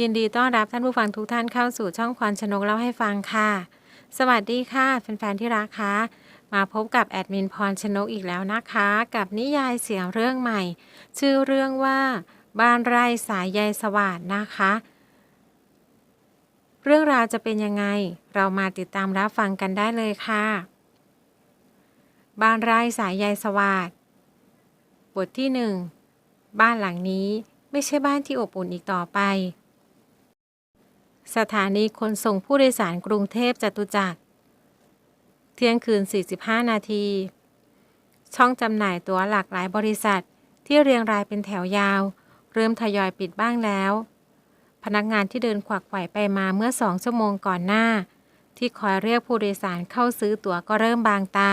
ยินดีต้อนรับท่านผู้ฟังทุกท่านเข้าสู่ช่องควานชนกเล่าให้ฟังค่ะ สวัสดีค่ะแฟนๆที่รักคะมาพบกับแอดมินพรชนกอีกแล้วนะคะ กับนิยายเสียงเรื่องใหม่ ชื่อเรื่องว่า บ้านไร่สายใยสวัสดนะคะ เรื่องราวจะเป็นยังไง เรามาติดตามรับฟังกันได้เลยค่ะ บ้านไร่สายใยสวัสดบทที่หนึ่งบ้านหลังนี้ไม่ใช่บ้านที่อบอุ่นอีกต่อไป สถานีขนส่งผู้โดยสารกรุงเทพจตุจักร เที่ยงคืน 45 นาที ช่องจำหน่ายตั๋วหลากหลายบริษัทที่เรียงรายเป็นแถวยาว เริ่มทยอยปิดบ้างแล้ว พนักงานที่เดินขวักไขว่ไปมาเมื่อสองชั่วโมงก่อนหน้า ที่คอยเรียกผู้โดยสารเข้าซื้อตั๋วก็เริ่มบางตา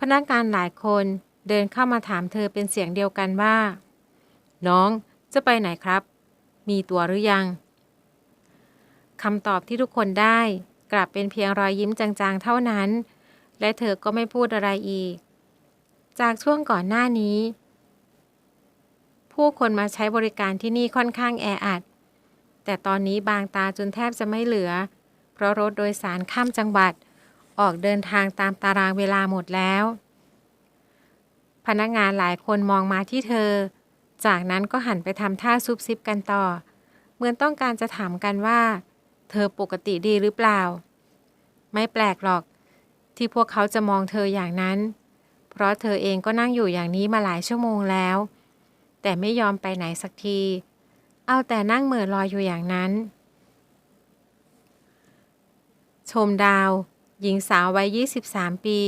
พนักงานหลายคนเดินเข้ามาถามเธอเป็นเสียงเดียวกันว่า น้องจะไปไหนครับ มีตั๋วหรือยัง คำตอบที่ทุกคนได้ กลับเป็นเพียงรอยยิ้มจางๆ เท่านั้น และเธอก็ไม่พูดอะไรอีก จากช่วงก่อนหน้านี้ ผู้คนมาใช้บริการที่นี่ค่อนข้างแออัด แต่ตอนนี้บางตาจนแทบจะไม่เหลือ เพราะรถโดยสารข้ามจังหวัด ออกเดินทางตามตารางเวลาหมดแล้ว พนักงานหลายคนมองมาที่เธอ จากนั้นก็หันไปทำท่าซุบซิบกันต่อ เหมือนต้องการจะถามกันว่า เธอปกติดีหรือเปล่า ไม่แปลกหรอก ที่พวกเขาจะมองเธออย่างนั้น เพราะเธอเองก็นั่งอยู่อย่างนี้มาหลายชั่วโมงแล้ว แต่ไม่ยอมไปไหนสักที เอาแต่นั่งเหม่อลอยอยู่อย่างนั้น ชมดาว หญิงสาววัย 23 ปี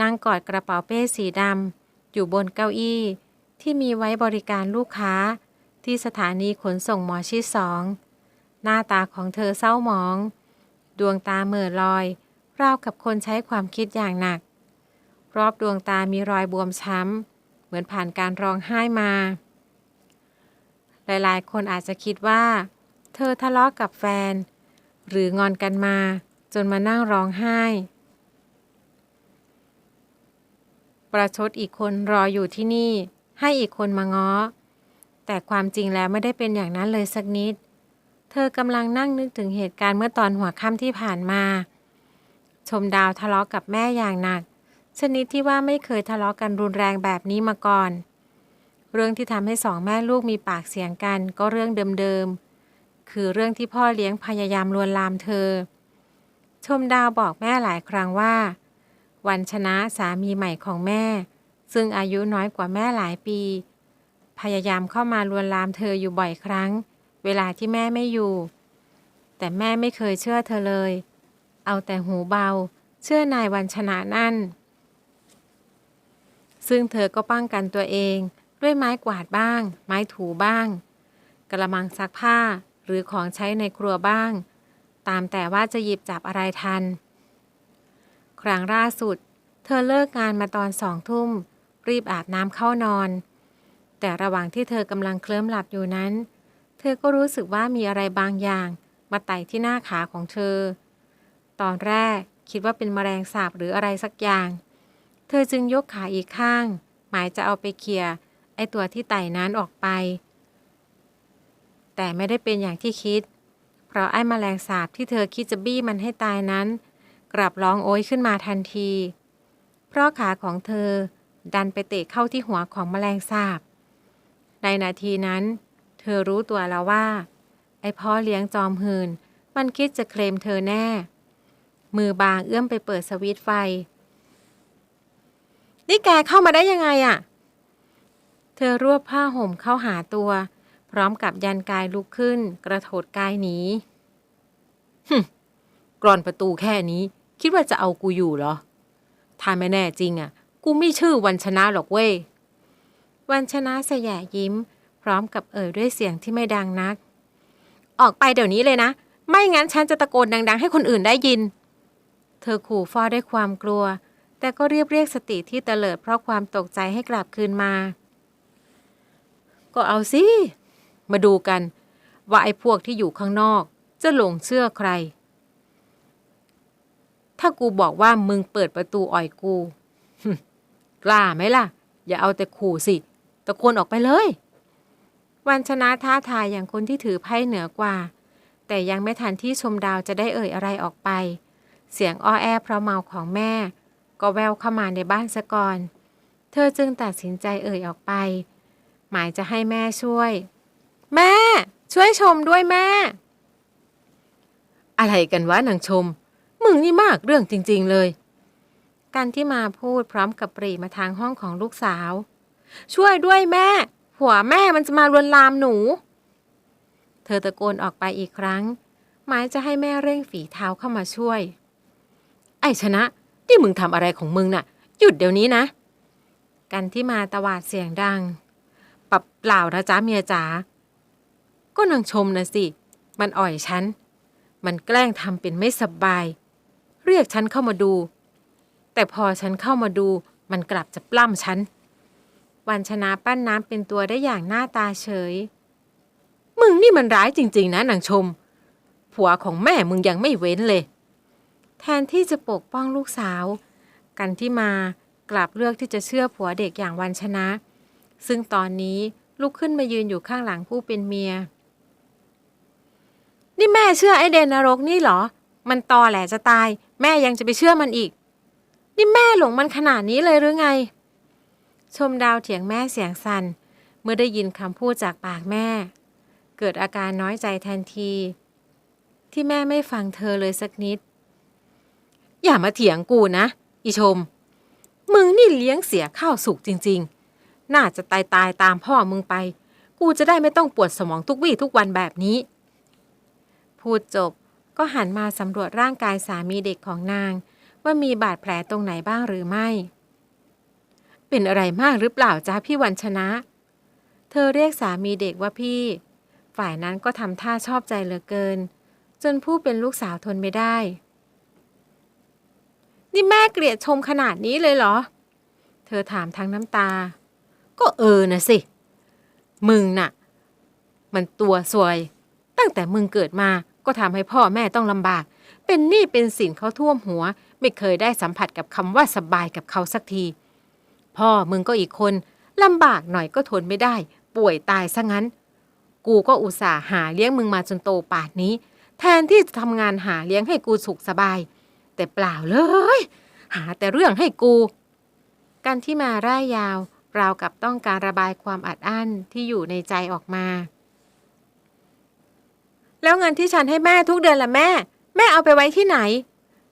นั่งกอดกระเป๋าเป้สีดำอยู่บนเก้าอี้ที่มีไว้บริการลูกค้าที่สถานีขนส่งหมอชิดสอง น้าตาของเธอเศร้าหมอง ดวงตาเหม่อลอย ราวกับคนใช้ความคิดอย่างหนัก รอบดวงตามีรอยบวมช้ำ เหมือนผ่านการร้องไห้มา หลายๆ คนอาจจะคิดว่า เธอทะเลาะกกับแฟน หรืองอนกันมา จนมานั่งร้องไห้ ประชดอีกคนรออยู่ที่นี่ ให้อีกคนมาง้อ แต่ความจริงแล้วไม่ได้เป็นอย่างนั้นเลยสักนิด เธอกำลังนั่งนึกถึงเหตุการณ์เมื่อตอนหัวค่ำที่ผ่านมา ชมดาวทะเลาะกับแม่อย่างหนัก ชนิดที่ว่าไม่เคยทะเลาะกันรุนแรงแบบนี้มาก่อน เรื่องที่ทำให้สองแม่ลูกมีปากเสียงกันก็เรื่องเดิมๆ คือเรื่องที่พ่อเลี้ยงพยายามลวนลามเธอ ชมดาวบอกแม่หลายครั้งว่า วันชนะสามีใหม่ของแม่ ซึ่งอายุน้อยกว่าแม่หลายปี พยายามเข้ามาลวนลามเธออยู่บ่อยครั้ง เวลาที่แม่ไม่อยู่ แต่แม่ไม่เคยเชื่อเธอเลย เอาแต่หูเบา เชื่อนายวันชนะนั่น ซึ่งเธอก็ป้องกันตัวเองด้วยไม้กวาดบ้าง ไม้ถูบ้าง กระมังซักผ้าหรือของใช้ในครัวบ้าง ตามแต่ว่าจะหยิบจับอะไรทัน ครั้งล่าสุด เธอเลิกงานมาตอนสองทุ่ม รีบอาบน้ำเข้านอน แต่ระหว่างที่เธอกำลังเคลิ้มหลับอยู่นั้น เธอก็รู้สึกว่ามีอะไรบางอย่าง มาไต่ที่หน้าขาของเธอ ตอนแรกคิดว่าเป็นแมลงสาบหรืออะไรสักอย่าง เธอจึงยกขาอีกข้าง หมายจะเอาไปเคลียร์ไอตัวที่ไต่นั้นออกไป แต่ไม่ได้เป็นอย่างที่คิด เพราะไอ้แมลงสาบที่เธอคิดจะบี้มันให้ตายนั้น กลับร้องโอยขึ้นมาทันที เพราะขาของเธอดันไปเตะเข้าที่หัวของแมลงสาบ ในนาทีนั้น อรู้ตัวแล้วว่า ไอ้พ่อเลี้ยงจอมหืน มันคิดจะเคลมเธอแน่ มือบางเอื้อมไปเปิดสวิตช์ไฟ นี่แกเข้ามาได้ยังไงอะ่ะ เธอรวบผ้าห่มเข้าหาตัว พร้อมกับยันกายลุกขึ้น กระโถดกายหนีฮึกรอนประตูแค่นี้ คิดว่าจะเอากูอยู่เหรอ ถ้าไม่แน่จริงอะ กูไม่ชื่อวันชนะหรอกเว้ยวันชนะสยะยิ้ม ร้อมกับเอ่ยด้วยเสียงที่ไม่ดังนัก ออกไปเดี๋ยวนี้เลยนะ ไม่งั้นฉันจะตะโกนดัง ๆ ให้คนอื่นได้ยิน เธอขู่ฟ้อด้วยความกลัว แต่ก็เรียบเรียกสติที่เตลิดเพราะความตกใจให้กลับคืนมา ก็เอาสิ มาดูกัน ว่าไอ้พวกที่อยู่ข้างนอก จะหลงเชื่อใคร ถ้ากูบอกว่ามึงเปิดประตูอ่อยกู กล้าไหมล่ะ อย่าเอาแต่ขู่สิ ตะโกนออกไปเลย วันชนะท้าทายอย่างคนที่ถือไพ่เหนือกว่า แต่ยังไม่ทันที่ชมดาวจะได้เอ่ยอะไรออกไป เสียงอ้อแอเพราะเมาของแม่ ก็แววเข้ามาในบ้านซะก่อน เธอจึงตัดสินใจเอ่ยออกไป หมายจะให้แม่ช่วย แม่ ช่วยชมด้วยแม่ อะไรกันวะนางชม มึงนี่มากเรื่องจริง ๆ เลยกันที่มาพูดพร้อมกับปรีมาทางห้องของลูกสาว ช่วยด้วยแม่ หัวแม่มันจะมาลวนลามหนู เธอตะโกนออกไปอีกครั้ง หมายจะให้แม่เร่งฝีเท้าเข้ามาช่วย ไอ้ชนะ นี่มึงทำอะไรของมึงน่ะ หยุดเดี๋ยวนี้นะ กันที่มาตวาดเสียงดังปรับเปล่านะจ๊ะเมียจ๋า ก็นางชมนะสิ มันอ่อยฉัน มันแกล้งทำเป็นไม่สบาย เรียกฉันเข้ามาดู แต่พอฉันเข้ามาดู มันกลับจะปล้ำฉัน วันชนะปั้นน้ำเป็นตัวได้อย่างหน้าตาเฉย มึงนี่มันร้ายจริง ๆ นะนางชม ผัวของแม่มึงยังไม่เว้นเลย แทนที่จะปกป้องลูกสาว กันที่มากลับเลือกที่จะเชื่อผัวเด็กอย่างวันชนะ ซึ่งตอนนี้ลุกขึ้นมายืนอยู่ข้างหลังผู้เป็นเมีย นี่แม่เชื่อไอเดนนรกนี่เหรอ มันตอแหลจะตาย แม่ยังจะไปเชื่อมันอีก นี่แม่หลงมันขนาดนี้เลยหรือไง ชมดาวเถียงแม่เสียงสัน่นเมื่อได้ยินคำพูดจากปากแม่ เกิดอาการน้อยใจทันที ที่แม่ไม่ฟังเธอเลยสักนิด อย่ามาเถียงกูนะ อีชม มึงนี่เลี้ยงเสียข้าวสุกจริง ๆ น่าจะตายตายตามพ่อมึงไป กูจะได้ไม่ต้องปวดสมองทุกวี่ทุกวันแบบนี้ พูดจบก็หันมาสำรวจร่างกายสามีเด็กของนาง ว่ามีบาดแผลตรงไหนบ้างหรือไม่ เป็นอะไรมากหรือเปล่าจ้าพี่วันชนะ เธอเรียกสามีเด็กว่าพี่ ฝ่ายนั้นก็ทำท่าชอบใจเหลือเกิน จนผู้เป็นลูกสาวทนไม่ได้ นี่แม่เกลียดชมขนาดนี้เลยเหรอ เธอถามทั้งน้ำตา ก็เออนะสิ มึงน่ะ มันตัวซวย ตั้งแต่มึงเกิดมาก็ทำให้พ่อแม่ต้องลำบาก เป็นหนี้เป็นสินเขาท่วมหัว ไม่เคยได้สัมผัสกับคำว่าสบายกับเขาสักที พ่อมึงก็อีกคนลำบากหน่อยก็ทนไม่ได้ ป่วยตายซะงั้น กูก็อุตส่าห์หาเลี้ยงมึงมาจนโตป่านนี้ แทนที่จะทำงานหาเลี้ยงให้กูสุขสบาย แต่เปล่าเลย หาแต่เรื่องให้กูการที่มาร่ายยาวราวกับต้องการระบายความอัดอั้นที่อยู่ในใจออกมา แล้วเงินที่ฉันให้แม่ทุกเดือนละแม่ แม่เอาไปไว้ที่ไหน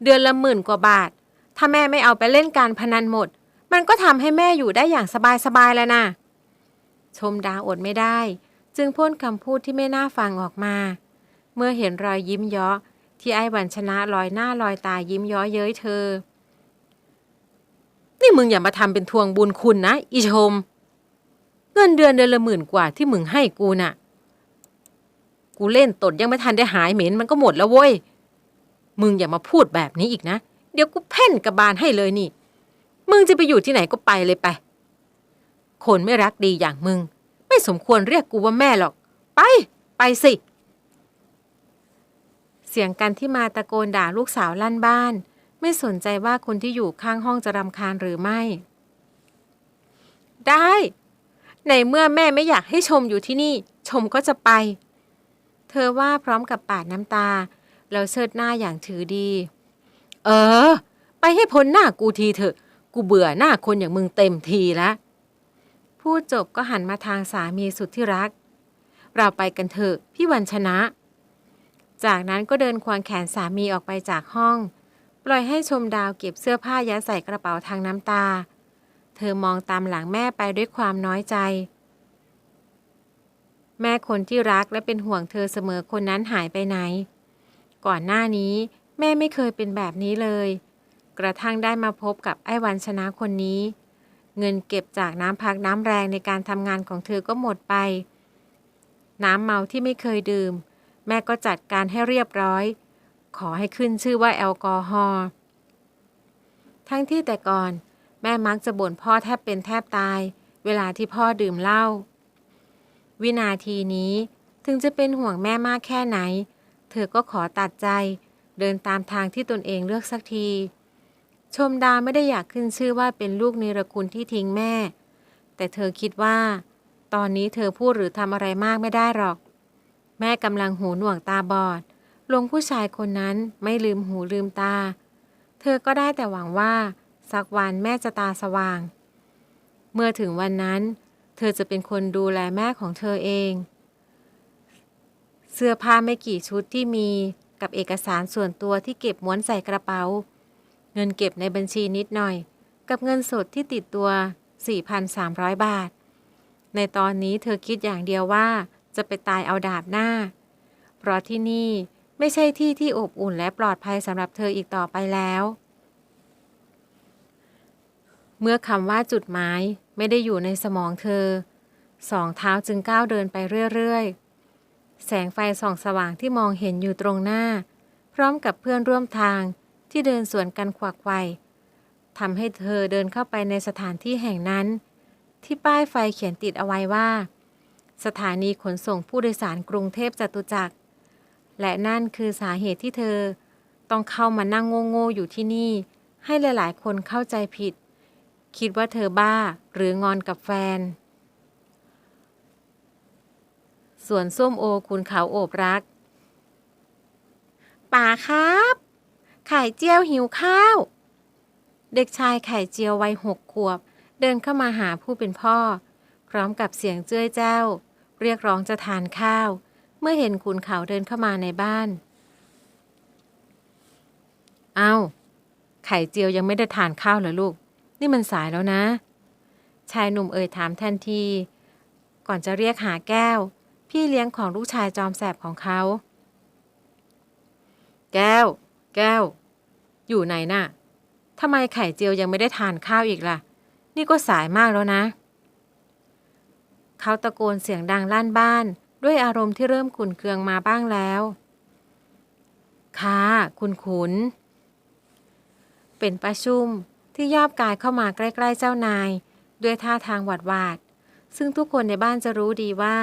เดือนละหมื่นกว่าบาท ถ้าแม่ไม่เอาไปเล่นการพนันหมด มันก็ทำให้แม่อยู่ได้อย่างสบายๆแล้วนะชมดาวอดไม่ได้ จึงพ่นคำพูดที่ไม่น่าฟังออกมา เมื่อเห็นรอยยิ้มเยาะที่ไอ้วันชนะลอยหน้าลอยตายิ้มย้อเย้ยเธอ นี่มึงอย่ามาทำเป็นทวงบุญคุณนะ อีชม เงินเดือนเดือนละหมื่นกว่าที่มึงให้กูน่ะ กูเล่นตดยังไม่ทันได้หายเหม็นมันก็หมดแล้วเว้ย มึงอย่ามาพูดแบบนี้อีกนะ เดี๋ยวกูเพ่นกระบาลให้เลยนี่ มึงจะไปอยู่ที่ไหนก็ไปเลยไป คนไม่รักดีอย่างมึง ไม่สมควรเรียกกูว่าแม่หรอก ไป ไปสิ เสียงกันที่มาตะโกนด่าลูกสาวลั่นบ้าน ไม่สนใจว่าคนที่อยู่ข้างห้องจะรำคาญหรือไม่ ได้ ในเมื่อแม่ไม่อยากให้ชมอยู่ที่นี่ ชมก็จะไป เธอว่าพร้อมกับปาดน้ำตา แล้วเชิดหน้าอย่างถือดี เออ ไปให้พ้นหน้ากูทีเถอะ กูเบื่อหน้าคนอย่างมึงเต็มทีแล้วพูดจบก็หันมาทางสามีสุดที่รัก เราไปกันเถอะ พี่วันชนะ จากนั้นก็เดินควงแขนสามีออกไปจากห้อง ปล่อยให้ชมดาวเก็บเสื้อผ้ายัดใส่กระเป๋าทางน้ำตา เธอมองตามหลังแม่ไปด้วยความน้อยใจ แม่คนที่รักและเป็นห่วงเธอเสมอคนนั้นหายไปไหน ก่อนหน้านี้ แม่ไม่เคยเป็นแบบนี้เลย กระทั่งได้มาพบกับไอ้วันชนะคนนี้ เงินเก็บจากน้ำพักน้ำแรงในการทำงานของเธอก็หมดไป น้ำเมาที่ไม่เคยดื่ม แม่ก็จัดการให้เรียบร้อย ขอให้ขึ้นชื่อว่าแอลกอฮอล์ทั้งที่แต่ก่อนแม่มักจะบ่นพ่อแทบเป็นแทบตาย เวลาที่พ่อดื่มเหล้าวินาทีนี้ถึงจะเป็นห่วงแม่มากแค่ไหน เธอก็ขอตัดใจ เดินตามทางที่ตนเองเลือกสักที ชมดาไม่ได้อยากขึ้นชื่อว่าเป็นลูกเนรคุณที่ทิ้งแม่ แต่เธอคิดว่า ตอนนี้เธอพูดหรือทำอะไรมากไม่ได้หรอก แม่กำลังหูหนวกตาบอดลงผู้ชายคนนั้นไม่ลืมหูลืมตา เธอก็ได้แต่หวังว่า สักวันแม่จะตาสว่าง เมื่อถึงวันนั้น เธอจะเป็นคนดูแลแม่ของเธอเอง เสื้อผ้าไม่กี่ชุดที่มีกับเอกสารส่วนตัวที่เก็บม้วนใส่กระเป๋า เงินเก็บในบัญชีนิดหน่อย กับเงินสดที่ติดตัว 4,300 บาท ในตอนนี้เธอคิดอย่างเดียวว่าจะไปตายเอาดาบหน้า เพราะที่นี่ไม่ใช่ที่ที่อบอุ่นและปลอดภัยสำหรับเธออีกต่อไปแล้ว เมื่อคำว่าจุดหมายไม่ได้อยู่ในสมองเธอ สองเท้าจึงก้าวเดินไปเรื่อยๆ แสงไฟส่องสว่างที่มองเห็นอยู่ตรงหน้า พร้อมกับเพื่อนร่วมทาง ที่เดินสวนกันขวักไขวทำให้เธอเดินเข้าไปในสถานที่แห่งนั้น ที่ป้ายไฟเขียนติดเอาไว้ว่า สถานีขนส่งผู้โดยสารกรุงเทพจตุจักร และนั่นคือสาเหตุที่เธอ ต้องเข้ามานั่งโง่ๆอยู่ที่นี่ ให้หลายๆ คนเข้าใจผิด คิดว่าเธอบ้าหรืองอนกับแฟนส่วนส้มโอคุณเขาโอบรัก ป่าครับ ไข่เจียวหิวข้าว เด็กชายไข่เจียววัยหกขวบ เดินเข้ามาหาผู้เป็นพ่อ พร้อมกับเสียงเจ้ยเจ้า เรียกร้องจะทานข้าว เมื่อเห็นขุนเขาเดินเข้ามาในบ้าน เอา้าไข่เจียวยังไม่ได้ทานข้าวเหรอลูก นี่มันสายแล้วนะ ชายหนุ่มเอ่ยถามทันที ก่อนจะเรียกหาแก้ว พี่เลี้ยงของลูกชายจอมแสบของเขา แก้ว แก้ว อยู่ไหนน่ะทำไมไข่เจียวยังไม่ได้ทานข้าวอีกล่ะ นี่ก็สายมากแล้วนะ เขาตะโกนเสียงดังลั่นบ้าน ด้วยอารมณ์ที่เริ่มขุนเคืองมาบ้างแล้วค่ะคุณขุน เป็นประชุมที่ยอบกายเข้ามาใกล้ ๆ เจ้านาย ด้วยท่าทางหวาดหวาด ซึ่งทุกคนในบ้านจะรู้ดีว่า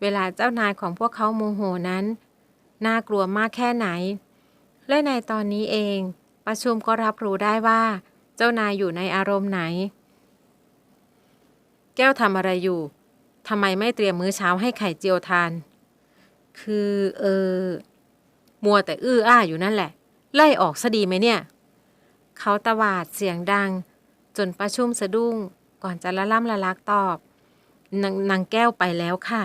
เวลาเจ้านายของพวกเขาโมโหนั้น น่ากลัวมากแค่ไหน และในตอนนี้เอง ประชุมก็รับรู้ได้ว่า เจ้านายอยู่ในอารมณ์ไหน แก้วทำอะไรอยู่ทำไมไม่เตรียมมื้อเช้าให้ไข่เจียวทาน คือเออ มัวแต่อื้ออ้าอยู่นั่นแหละ ไล่ออกซะดีไหมเนี่ย เขาตวาดเสียงดัง จนประชุมสะดุ้ง ก่อนจะละล่ำละลักตอบนนางแก้วไปแล้วค่ะ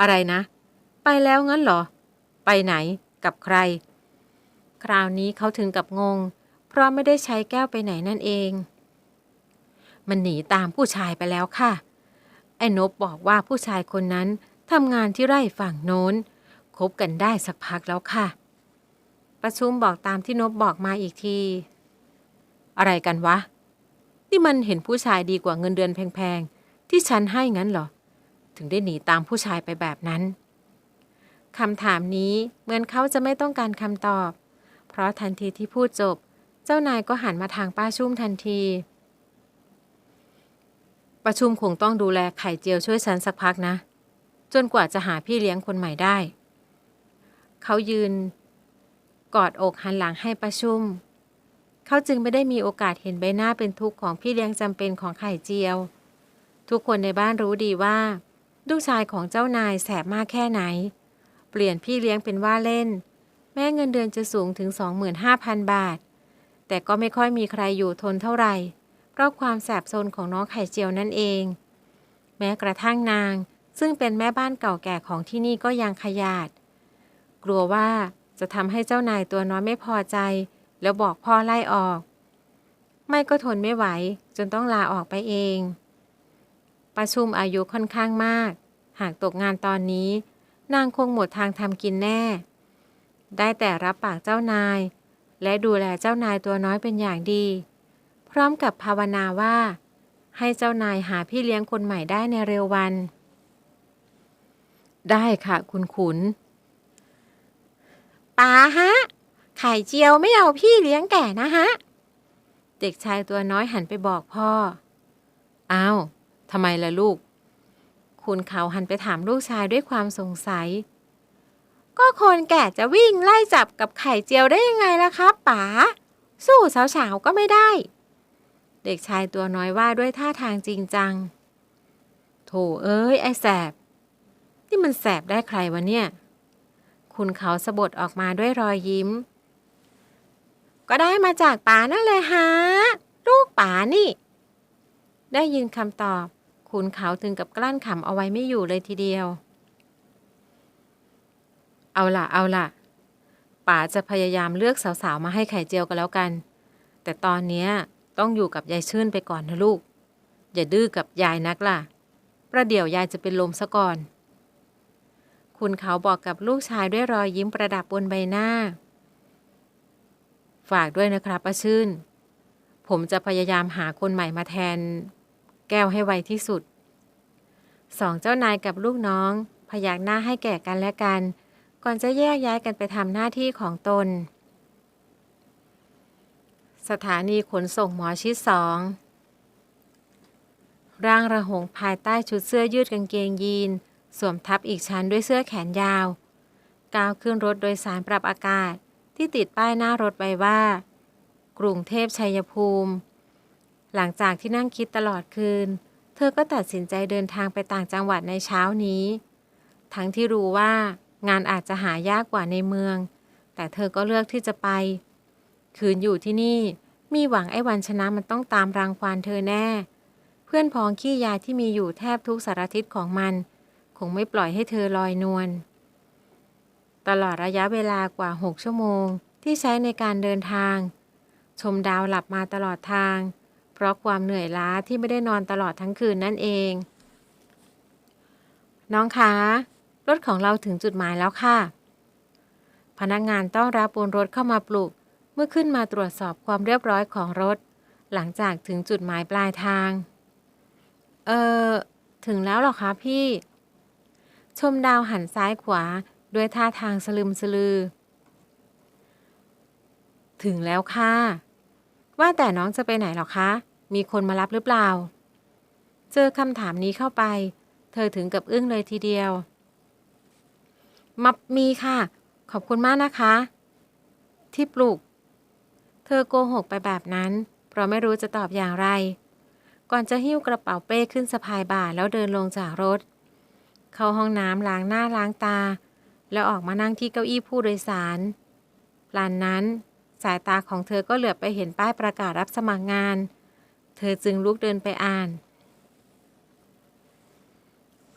อะไรนะ ไปแล้วงั้นเหรอ ไปไหน กับใคร คราวนี้เขาถึงกับงง เพราะไม่ได้ใช้แก้วไปไหนนั่นเอง มันหนีตามผู้ชายไปแล้วค่ะ ไอ้นบบอกว่าผู้ชายคนนั้นทำงานที่ไร่ฝั่งโน้น คบกันได้สักพักแล้วค่ะ ประชุมบอกตามที่นบบอกมาอีกที อะไรกันวะ นี่มันเห็นผู้ชายดีกว่าเงินเดือนแพงๆ ที่ฉันให้งั้นเหรอ ถึงได้หนีตามผู้ชายไปแบบนั้นคำถามนี้เหมือนเขาจะไม่ต้องการคำตอบ ราะทันทีที่พูดจบ เจ้านายก็หันมาทางป้าชุ่มทันที ประชุมคงต้องดูแลไข่เจียวช่วยฉันสักพักนะ จนกว่าจะหาพี่เลี้ยงคนใหม่ได้ เขายืน กอดอกหันหลังให้ประชุม เขาจึงไม่ได้มีโอกาสเห็นใบหน้าเป็นทุกข์ของพี่เลี้ยงจำเป็นของไข่เจียว ทุกคนในบ้านรู้ดีว่า ลูกชายของเจ้านายแสบมากแค่ไหน เปลี่ยนพี่เลี้ยงเป็นว่าเล่น ม้เงินเดือนจะสูงถึง 25,000 บาท แต่ก็ไม่ค่อยมีใครอยู่ทนเท่าไหร่ เพราะความแสบโซนของน้องไข่เจียวนั่นเอง แม้กระทั่งนาง ซึ่งเป็นแม่บ้านเก่าแก่ของที่นี่ก็ยังขยาด กลัวว่าจะทำให้เจ้านายตัวน้อยไม่พอใจ แล้วบอกพ่อไล่ออก ไม่ก็ทนไม่ไหว จนต้องลาออกไปเอง ประชุมอายุค่อนข้างมาก หากตกงานตอนนี้ นางคงหมดทางทำกินแน่ ได้แต่รับปากเจ้านาย และดูแลเจ้านายตัวน้อยเป็นอย่างดี พร้อมกับภาวนาว่า ให้เจ้านายหาพี่เลี้ยงคนใหม่ได้ในเร็ววัน ได้ค่ะ คุณขุนป๋าฮะ ไข่เจียวไม่เอาพี่เลี้ยงแก่นะฮะ เด็กชายตัวน้อยหันไปบอกพ่อ อ้าวทำไมล่ะลูก คุณเขาหันไปถามลูกชายด้วยความสงสัย ก็คนแก่จะวิ่งไล่จับกับไข่เจียวได้ยังไงล่ะครับป๋า สู้สาวๆก็ไม่ได้ เด็กชายตัวน้อยว่าด้วยท่าทางจริงจัง โถเอ้ยไอ้แสบ นี่มันแสบได้ใครวะเนี่ย คุณเขาสะบดออกมาด้วยรอยยิ้ม ก็ได้มาจากป๋านั่นเลยฮะ ลูกป๋านี่ ได้ยินคำตอบ คุณเขาถึงกับกลั้นขำเอาไว้ไม่อยู่เลยทีเดียว เอาล่ะ เอาล่ะ ป๋าจะพยายามเลือกสาวๆ มาให้ไข่เจียวกันแล้วกัน แต่ตอนนี้ต้องอยู่กับยายชื่นไปก่อนนะลูก อย่าดื้อกับยายนักล่ะ ประเดี๋ยวยายจะเป็นลมซะก่อน คุณเขาบอกกับลูกชายด้วยรอยยิ้มประดับบนใบหน้า ฝากด้วยนะครับป้าชื่น ผมจะพยายามหาคนใหม่มาแทน แก้วให้ไวที่สุด สองเจ้านายกับลูกน้อง พยักหน้าให้แก่กันและกัน ก่อนจะแยกย้ายกันไปทำหน้าที่ของตน สถานีขนส่งหมอชิดสองร่างระหงภายใต้ชุดเสื้อยืดกางเกงยีน สวมทับอีกชั้นด้วยเสื้อแขนยาว ก้าวขึ้นรถโดยสารปรับอากาศที่ติดป้ายหน้ารถไว้ว่า กรุงเทพชัยภูมิ หลังจากที่นั่งคิดตลอดคืน เธอก็ตัดสินใจเดินทางไปต่างจังหวัดในเช้านี้ ทั้งที่รู้ว่า งานอาจจะหายากกว่าในเมือง แต่เธอก็เลือกที่จะไป คืนอยู่ที่นี่มีหวังไอ้วันชนะมันต้องตามรังควานเธอแน่ เพื่อนพ้องขี้ยาที่มีอยู่แทบทุกสารทิศของมัน คงไม่ปล่อยให้เธอลอยนวลตลอดระยะเวลากว่า 6 ชั่วโมงที่ใช้ในการเดินทาง ชมดาวหลับมาตลอดทาง เพราะความเหนื่อยล้าที่ไม่ได้นอนตลอดทั้งคืนนั่นเอง น้องคะ รถของเราถึงจุดหมายแล้วค่ะ พนักงานต้อนรับบนรถเข้ามาปลุก เมื่อขึ้นมาตรวจสอบความเรียบร้อยของรถ หลังจากถึงจุดหมายปลายทาง เออถึงแล้วหรอคะพี่ ชมดาวหันซ้ายขวาด้วยท่าทางสลึมสลือ ถึงแล้วค่ะ ว่าแต่น้องจะไปไหนหรอคะ มีคนมารับหรือเปล่า เจอคำถามนี้เข้าไป เธอถึงกับอึ้งเลยทีเดียว มับมีค่ะ ขอบคุณมากนะคะ ที่ปลุก เธอโกหกไปแบบนั้น เพราะไม่รู้จะตอบอย่างไร ก่อนจะหิ้วกระเป๋าเป้ขึ้นสะพายบ่าแล้วเดินลงจากรถ เข้าห้องน้ำล้างหน้าล้างตา แล้วออกมานั่งที่เก้าอี้ผู้โดยสารหลานนั้น สายตาของเธอก็เหลือบไปเห็นป้ายประกาศรับสมัครงาน เธอจึงลุกเดินไปอ่าน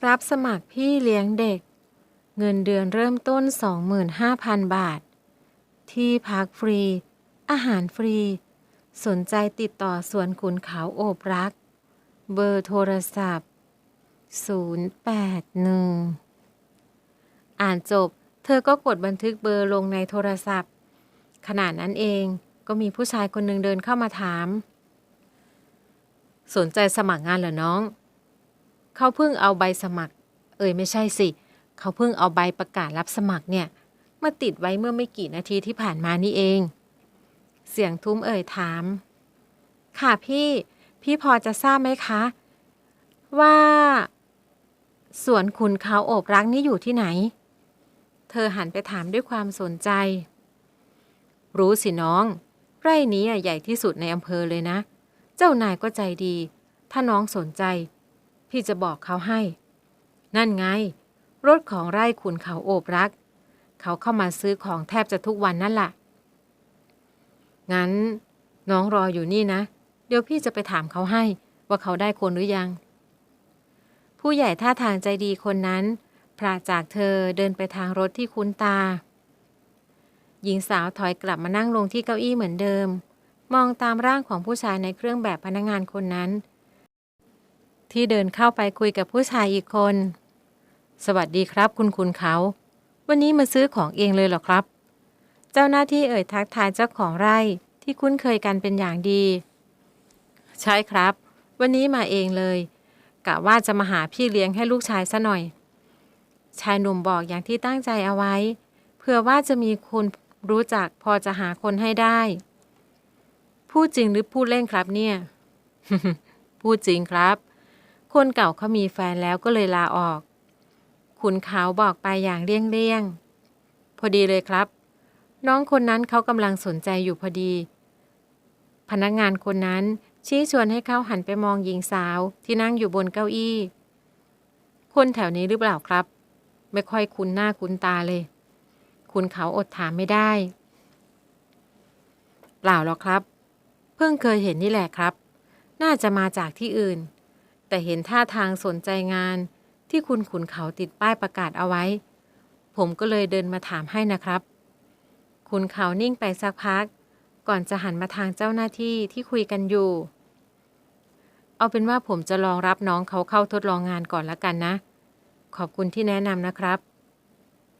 รับสมัครพี่เลี้ยงเด็ก เงินเดือนเริ่มต้น 25,000 บาท ที่พักฟรี อาหารฟรี สนใจติดต่อสวนขุนเขาโอบรัก เบอร์โทรศัพท์ 081 อ่านจบ เธอก็กดบันทึกเบอร์ลงในโทรศัพท์ ขณะนั้นเองก็มีผู้ชายคนหนึ่งเดินเข้ามาถาม สนใจสมัครงานเหรอน้อง เขาเพิ่งเอาใบสมัคร เอ่ยไม่ใช่สิเขาเพิ่งเอาใบประกาศรับสมัครเนี่ยมาติดไว้เมื่อไม่กี่นาทีที่ผ่านมานี่เอง เสียงทุ้มเอ่ยถาม ค่ะพี่ พี่พอจะทราบไหมคะ ว่าสวนขุนเขาโอบรักนี่อยู่ที่ไหน เธอหันไปถามด้วยความสนใจ รู้สิน้อง ไร่นี้ใหญ่ที่สุดในอำเภอเลยนะ เจ้านายก็ใจดี ถ้าน้องสนใจ พี่จะบอกเขาให้ นั่นไง รถของไร่ขุนเขาโอบรัก เขาเข้ามาซื้อของแทบจะทุกวันนั่นแหละงั้นน้องรออยู่นี่นะ เดี๋ยวพี่จะไปถามเขาให้ว่าเขาได้คนหรือยัง ผู้ใหญ่ท่าทางใจดีคนนั้นพลาจากเธอเดินไปทางรถที่คุ้นตา หญิงสาวถอยกลับมานั่งลงที่เก้าอี้เหมือนเดิม มองตามร่างของผู้ชายในเครื่องแบบพนักงานคนนั้น ที่เดินเข้าไปคุยกับผู้ชายอีกคน สวัสดีครับ คุณคุณเขา วันนี้มาซื้อของเองเลยเหรอครับ เจ้าหน้าที่เอ่ยทักทายเจ้าของไร่ที่คุ้นเคยกันเป็นอย่างดี ใช่ครับ วันนี้มาเองเลยกะว่าจะมาหาพี่เลี้ยงให้ลูกชายซะหน่อย ชายหนุ่มบอกอย่างที่ตั้งใจเอาไว้เพื่อว่าจะมีคนรู้จักพอจะหาคนให้ได้ พูดจริงหรือพูดเล่นครับเนี่ย พูดจริงครับ คนเก่าเขามีแฟนแล้วก็เลยลาออก ขุนเขาบอกไปอย่างเลี่ยงๆ พอดีเลยครับ น้องคนนั้นเขากำลังสนใจอยู่พอดี พนักงานคนนั้นชี้ชวนให้เขาหันไปมองหญิงสาวที่นั่งอยู่บนเก้าอี้ คนแถวนี้หรือเปล่าครับ ไม่ค่อยคุ้นหน้าคุ้นตาเลย คุณเขาอดถามไม่ได้ เปล่าหรอกครับ เพิ่งเคยเห็นนี่แหละครับ น่าจะมาจากที่อื่น แต่เห็นท่าทางสนใจงาน ที่คุณขุนเขาติดป้ายประกาศเอาไว้ ผมก็เลยเดินมาถามให้นะครับ คุณเขานิ่งไปสักพัก ก่อนจะหันมาทางเจ้าหน้าที่ที่คุยกันอยู่ เอาเป็นว่าผมจะลองรับน้องเขาเข้าทดลองงานก่อนละกันนะ ขอบคุณที่แนะนำนะครับ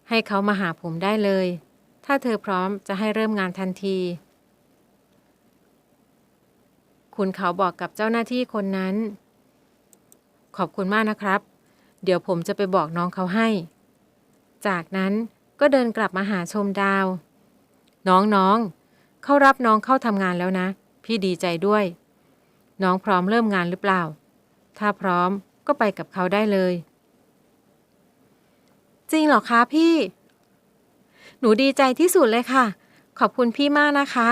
ให้เขามาหาผมได้เลย ถ้าเธอพร้อมจะให้เริ่มงานทันที คุณเขาบอกกับเจ้าหน้าที่คนนั้น ขอบคุณมากนะครับ เดี๋ยวผมจะไปบอกน้องเขาให้ จากนั้นก็เดินกลับมาหาชมดาว น้องๆ เขารับน้องเข้าทำงานแล้วนะ พี่ดีใจด้วย น้องพร้อมเริ่มงานหรือเปล่า ถ้าพร้อมก็ไปกับเขาได้เลย จริงเหรอคะพี่ หนูดีใจที่สุดเลยค่ะ ขอบคุณพี่มากนะคะ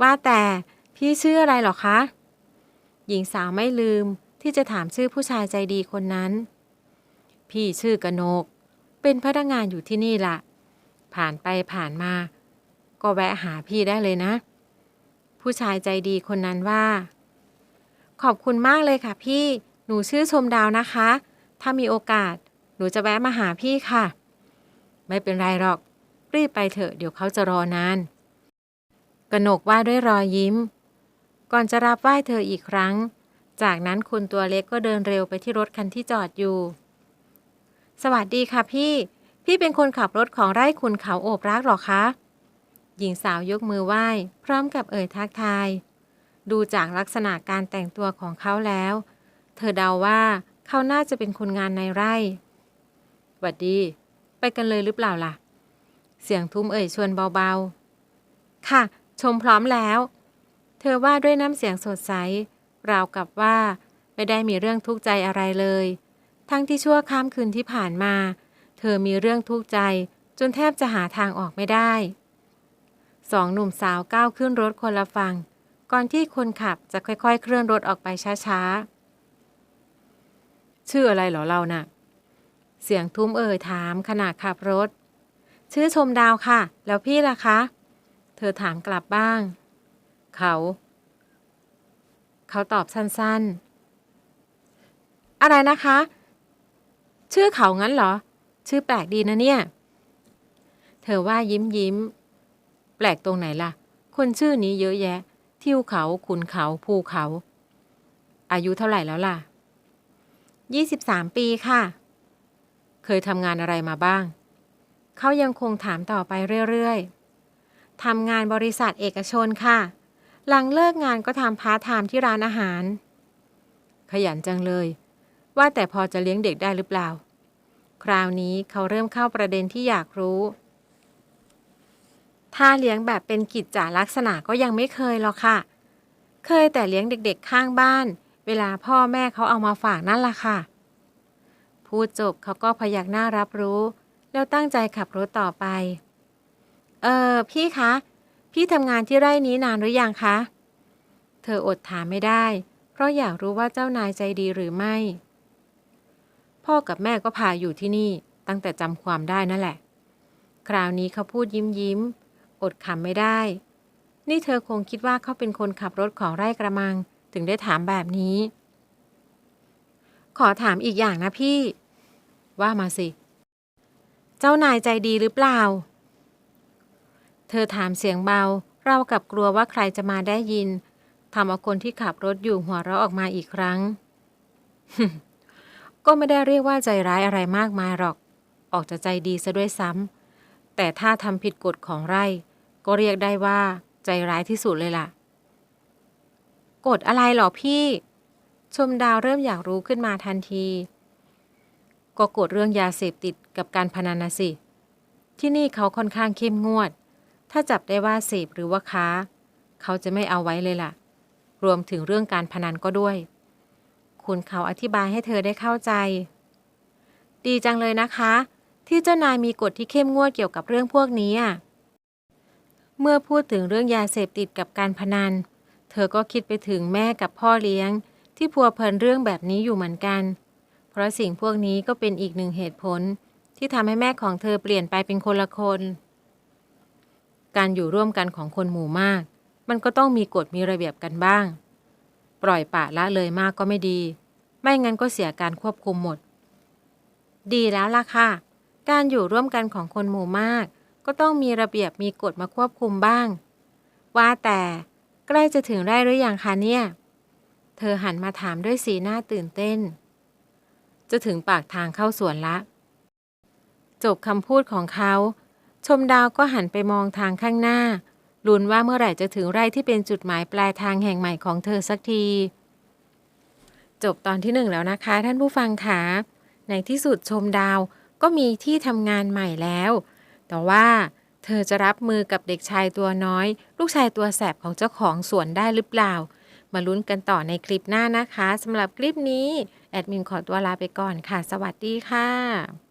ว่าแต่พี่ชื่ออะไรหรอคะ หญิงสาวไม่ลืมที่จะถามชื่อผู้ชายใจดีคนนั้น พี่ชื่อกนก เป็นพนักงานอยู่ที่นี่ล่ะผ่านไปผ่านมา ก็แวะหาพี่ได้เลยนะ ผู้ชายใจดีคนนั้นว่า ขอบคุณมากเลยค่ะพี่ หนูชื่อชมดาวนะคะ ถ้ามีโอกาส หนูจะแวะมาหาพี่ค่ะ ไม่เป็นไรหรอก รีบไปเถอะเดี๋ยวเขาจะรอนานกนกว่าด้วยรอยยิ้ม ก่อนจะรับไหว้เธออีกครั้ง จากนั้นคุณตัวเล็กก็เดินเร็วไปที่รถคันที่จอดอยู่ สวัสดีค่ะพี่ พี่เป็นคนขับรถของไร่คุณเขาโอบรักหรอคะ หญิงสาวยกมือไหว้ พร้อมกับเอ่ยทักทาย ดูจากลักษณะการแต่งตัวของเขาแล้ว เธอเดาว่าเขาน่าจะเป็นคนงานในไร่หวัดดี ไปกันเลยหรือเปล่าล่ะ เสียงทุ้มเอ่ยชวนเบาๆ ค่ะ ชมพร้อมแล้ว เธอว่าด้วยน้ำเสียงสดใส ราวกับว่า ไม่ได้มีเรื่องทุกข์ใจอะไรเลย ทั้งที่ชั่วข้ามคืนที่ผ่านมา เธอมีเรื่องทุกข์ใจ จนแทบจะหาทางออกไม่ได้สองหนุ่มสาวก้าวขึ้นรถคนละฝั่งก่อนที่คนขับจะค่อยๆ เคลื่อนรถออกไปช้าๆ ชื่ออะไรหรอเราน่ะ เสียงทุ้มเอ่ยถามขณะขับรถ ชื่อชมดาวค่ะ แล้วพี่ล่ะคะ เธอถามกลับบ้าง เขา เขาตอบสั้นๆ อะไรนะคะ ชื่อเขางั้นเหรอ ชื่อแปลกดีนะเนี่ย เธอว่ายิ้มยิ้ม แปลกตรงไหนล่ะ คนชื่อนี้เยอะแยะ ทิวเขาขุนเขาภูเขา อายุเท่าไหร่แล้วล่ะ 23 ปีค่ะ เคยทำงานอะไรมาบ้าง เขายังคงถามต่อไปเรื่อยๆ ทำงานบริษัทเอกชนค่ะ หลังเลิกงานก็ทำพาร์ทไทม์ที่ร้านอาหาร ขยันจังเลย ว่าแต่พอจะเลี้ยงเด็กได้หรือเปล่า คราวนี้เขาเริ่มเข้าประเด็นที่อยากรู้ ถ้าเลี้ยงแบบเป็นกิจจาลักษณะก็ยังไม่เคยหรอกค่ะ เคยแต่เลี้ยงเด็กๆข้างบ้าน เวลาพ่อแม่เขาเอามาฝากนั่นล่ะค่ะ พูดจบเขาก็พยักหน้ารับรู้ แล้วตั้งใจขับรถต่อไป เออพี่คะ พี่ทำงานที่ไร่นี้นานหรือยังคะ เธออดถามไม่ได้ เพราะอยากรู้ว่าเจ้านายใจดีหรือไม่ พ่อกับแม่ก็พาอยู่ที่นี่ตั้งแต่จำความได้นั่นแหละ คราวนี้เขาพูดยิ้มยิ้ม อดขำไม่ได้ นี่เธอคงคิดว่าเขาเป็นคนขับรถของไร่กระมัง ถึงได้ถามแบบนี้ ขอถามอีกอย่างนะพี่ ว่ามาสิ เจ้านายใจดีหรือเปล่า เธอถามเสียงเบา เรากับกลัวว่าใครจะมาได้ยินทำเอาคนที่ขับรถอยู่หัวเราะออกมาอีกครั้ง ก็ไม่ได้เรียกว่าใจร้ายอะไรมากมายหรอก ออกจะใจดีซะด้วยซ้ำแต่ถ้าทำผิดกฎของไร่ ก็เรียกได้ว่าใจร้ายที่สุดเลยล่ะ กฎอะไรหรอพี่ ชมดาวเริ่มอยากรู้ขึ้นมาทันที ก็กฎเรื่องยาเสพติดกับการพนันนะสิ ที่นี่เขาค่อนข้างเข้มงวด ถ้าจับได้ว่าเสพหรือว่าค้า เขาจะไม่เอาไว้เลยล่ะ รวมถึงเรื่องการพนันก็ด้วย คุณเขาอธิบายให้เธอได้เข้าใจ ดีจังเลยนะคะ ที่เจ้านายมีกฎที่เข้มงวดเกี่ยวกับเรื่องพวกนี้อะเมื่อพูดถึงเรื่องยาเสพติดกับการพนัน เธอก็คิดไปถึงแม่กับพ่อเลี้ยง ที่พัวเพลินเรื่องแบบนี้อยู่เหมือนกัน เพราะสิ่งพวกนี้ก็เป็นอีกหนึ่งเหตุผล ที่ทำให้แม่ของเธอเปลี่ยนไปเป็นคนละคน การอยู่ร่วมกันของคนหมู่มาก มันก็ต้องมีกฎมีระเบียบกันบ้าง ปล่อยปะละเลยมากก็ไม่ดี ไม่งั้นก็เสียการควบคุมหมด ดีแล้วล่ะค่ะ การอยู่ร่วมกันของคนหมู่มาก ก็ต้องมีระเบียบมีกฎมาควบคุมบ้าง ว่าแต่ใกล้จะถึงได้หรือยังคะเนี่ย เธอหันมาถามด้วยสีหน้าตื่นเต้น จะถึงปากทางเข้าสวนละ จบคำพูดของเขา ชมดาวก็หันไปมองทางข้างหน้า ลุ้นว่าเมื่อไหร่จะถึงไร่ที่เป็นจุดหมายปลายทางแห่งใหม่ของเธอสักที จบตอนที่หนึ่งแล้วนะคะ ท่านผู้ฟังคะในที่สุดชมดาวก็มีที่ทำงานใหม่แล้ว แต่ว่าเธอจะรับมือกับเด็กชายตัวน้อย ลูกชายตัวแสบของเจ้าของสวนได้หรือเปล่า มาลุ้นกันต่อในคลิปหน้านะคะสำหรับคลิปนี้ แอดมินขอตัวลาไปก่อนค่ะ สวัสดีค่ะ